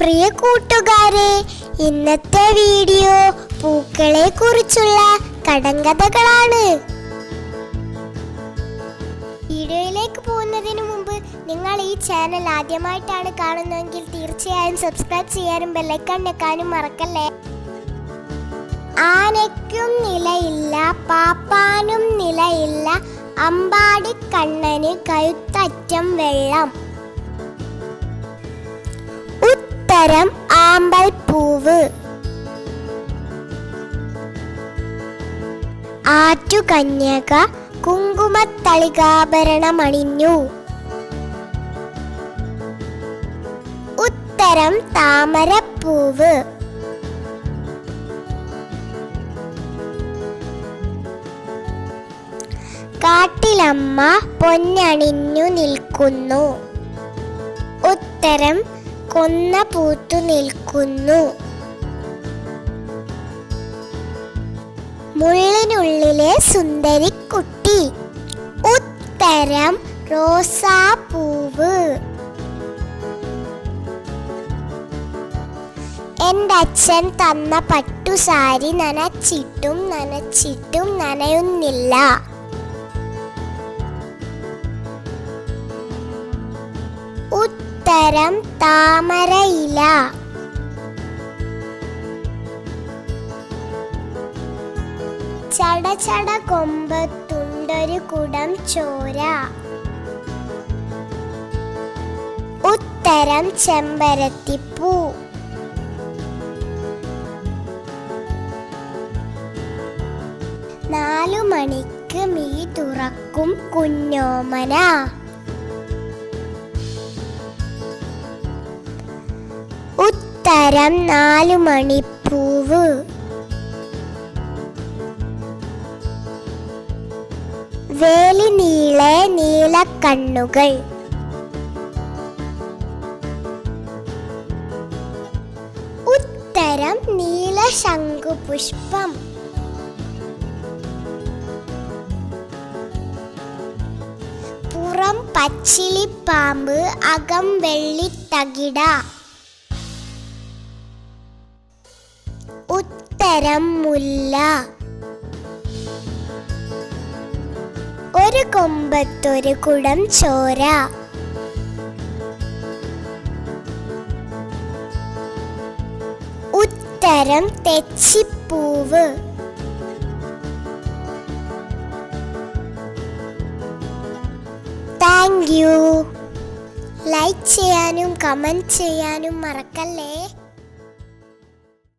പ്രിയ കൂട്ടുകാരെ ഇന്നത്തെ വീഡിയോ പൂക്കളെ കുറിച്ചുള്ള കടങ്കഥകളാണ്. വീഡിയോയിലേക്ക് പോകുന്നതിന് മുമ്പ് നിങ്ങൾ ഈ ചാനൽ ആദ്യമായിട്ടാണ് കാണുന്നതെങ്കിൽ തീർച്ചയായും സബ്സ്ക്രൈബ് ചെയ്യാനും ബെല്ലൈക്കൺ ഞെക്കാനും മറക്കല്ലേ? ആനയ്ക്കും നിലയില്ല പാപ്പാനും നിലയില്ല അമ്പാടി കണ്ണന് കഴുത്തറ്റം വെള്ളം. ഉത്തരം ആമ്പൽ പൂവ്. ആറ്റുകന്യക കുങ്കുമത്തളികാഭരണമണിഞ്ഞു. ഉത്തരം താമരപ്പൂവ്. കാട്ടിലമ്മ പൊന്നണിഞ്ഞു നിൽക്കുന്നു. ഉത്തരം കൊന്ന പൂത്തു നിൽക്കുന്നു. മുള്ളിനുള്ളിലെ സുന്ദരിക്കുട്ടി. ഉത്തരം റോസാപ്പൂവ്. എന്റെ അച്ഛൻ തന്ന പട്ടുസാരി നനച്ചിട്ടും നനച്ചിട്ടും നനയുന്നില്ല. ഉത്തരം താമരയില. ചടചട കൊമ്പത്തുണ്ടൊരു കുടം ചോര. ഉത്തരം ചെമ്പരത്തിപ്പൂ. നാലു മണിക്ക് മീ തുറക്കും കുഞ്ഞോമന. ഉത്തരം നാലു മണിപ്പൂവ് വേലി നീളെ നീലക്കണ്ണുകൾ ഉത്തരം നീല ശംഖുപുഷ്പം പുറം പച്ചിലിപ്പാമ്പ് അകം വെള്ളിത്തകിട ഉത്തരം മുല്ല ഒരു കൊമ്പത്തൊരു കുടം ചോര. ഉത്തരം തെച്ചിപ്പൂവ്. Thank you. ലൈക്ക് ചെയ്യാനും കമന്റ് ചെയ്യാനും മറക്കല്ലേ?